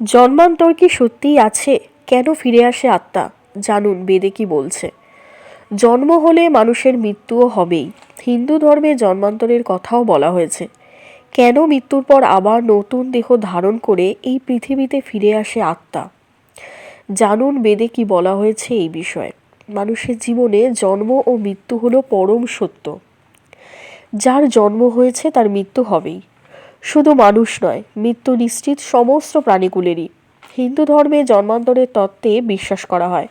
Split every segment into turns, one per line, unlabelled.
জন্মান্তর কি সত্যিই আছে? কেন ফিরে আসে আত্মা? জানুন, বেদে কি বলছে? জন্ম হলে মানুষের মৃত্যুও হবেই। হিন্দু ধর্মে জন্মান্তরের কথাও বলা হয়েছে। কেন মৃত্যুর পর আবার নতুন দেহ ধারণ করে এই পৃথিবীতে ফিরে আসে আত্মা? জানুন, বেদে কি বলা হয়েছে এই বিষয়ে? মানুষের জীবনে জন্ম ও মৃত্যু হলো পরম সত্য। যার জন্ম হয়েছে তার মৃত্যু হবেই। শুধু মানুষ নয়, মৃত্যু নিশ্চিত সমস্ত প্রাণীকুলেরই। হিন্দু ধর্মে জন্মান্তরের তত্ত্বে বিশ্বাস করা হয়।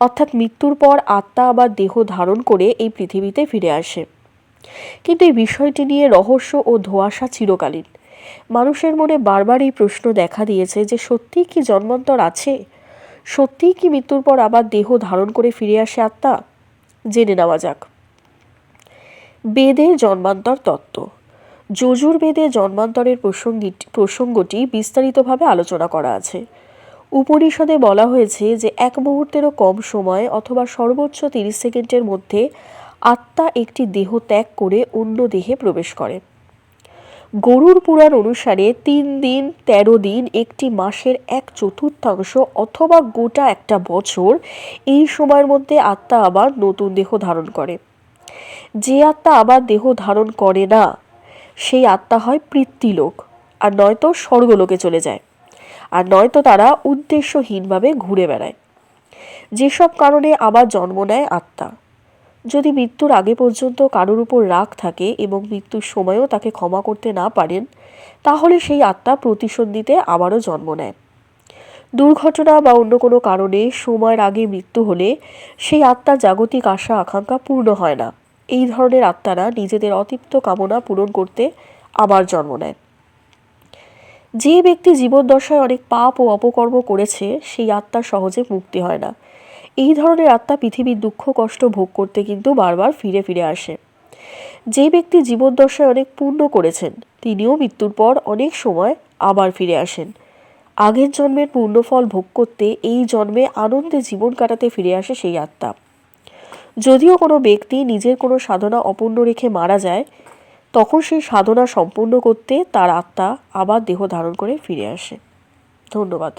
অর্থাৎ মৃত্যুর পর আত্মা আবার দেহ ধারণ করে এই পৃথিবীতে ফিরে আসে। কিন্তু এই বিষয়টি নিয়ে রহস্য ও ধোঁয়াশা চিরকালীন। মানুষের মনে বারবার এই প্রশ্ন দেখা দিয়েছে যে, সত্যিই কি জন্মান্তর আছে? সত্যিই কি মৃত্যুর পর আবার দেহ ধারণ করে ফিরে আসে আত্মা? জেনে নেওয়া যাক। বেদের জন্মান্তর তত্ত্ব। যজুর্বেদে জন্মান্তরের প্রসঙ্গি, প্রসঙ্গটি বিস্তারিতভাবে আলোচনা করা আছে। উপনিষদে বলা হয়েছে যে এক মুহূর্তেরও কম সময় অথবা সর্বোচ্চ তিরিশ সেকেন্ডের মধ্যে আত্মা একটি দেহ ত্যাগ করে অন্য দেহে প্রবেশ করে। গরুর পুরাণ অনুসারে তিন দিন, তেরো দিন, একটি মাসের এক চতুর্থাংশ অথবা গোটা একটা বছর এই সময়ের মধ্যে আত্মা আবার নতুন দেহ ধারণ করে। যে আত্মা আবার দেহ ধারণ করে না সেই আত্মা হয় পৃথ্বীলোক আর নয়তো স্বর্গলোকে চলে যায়। আর নয়তো তারা উদ্দেশ্যহীনভাবে ঘুরে বেড়ায়। যেসব কারণে আবার জন্ম নেয় আত্মা। যদি মৃত্যুর আগে পর্যন্ত কারোর উপর রাগ থাকে এবং মৃত্যুর সময়ও তাকে ক্ষমা করতে না পারেন, তাহলে সেই আত্মা প্রতিশোধ দিতে আবারও জন্ম নেয়। দুর্ঘটনা বা অন্য কোনো কারণে সময়ের আগে মৃত্যু হলে সেই আত্মার জাগতিক আশা আকাঙ্ক্ষা পূর্ণ হয় না। এই ধরনের আত্মারা নিজেদের অতিপ্ত কামনা পূরণ করতে আবার জন্ম নেয় যে ব্যক্তি জীবদ্দশায় অনেক পাপ ও অপকর্ম করেছে, সেই আত্মার সহজে মুক্তি হয় না। এই ধরনের আত্মা পৃথিবীর দুঃখ, কষ্ট ভোগ করতে কিন্তু বারবার ফিরে ফিরে আসে। যে ব্যক্তি জীবদ্দশায় অনেক পুণ্য করেছেন, তিনিও মৃত্যুর পর অনেক সময় আবার ফিরে আসেন। আগের জন্মের পূর্ণফল ভোগ করতে এই জন্মে আনন্দে জীবন কাটাতে ফিরে আসে সেই আত্মা। যদিও কোনো ব্যক্তি নিজের কোনো সাধনা অপূর্ণ রেখে মারা যায়, তখন সেই সাধনা সম্পূর্ণ করতে তার আত্মা আবার দেহ ধারণ করে ফিরে আসে। ধন্যবাদ।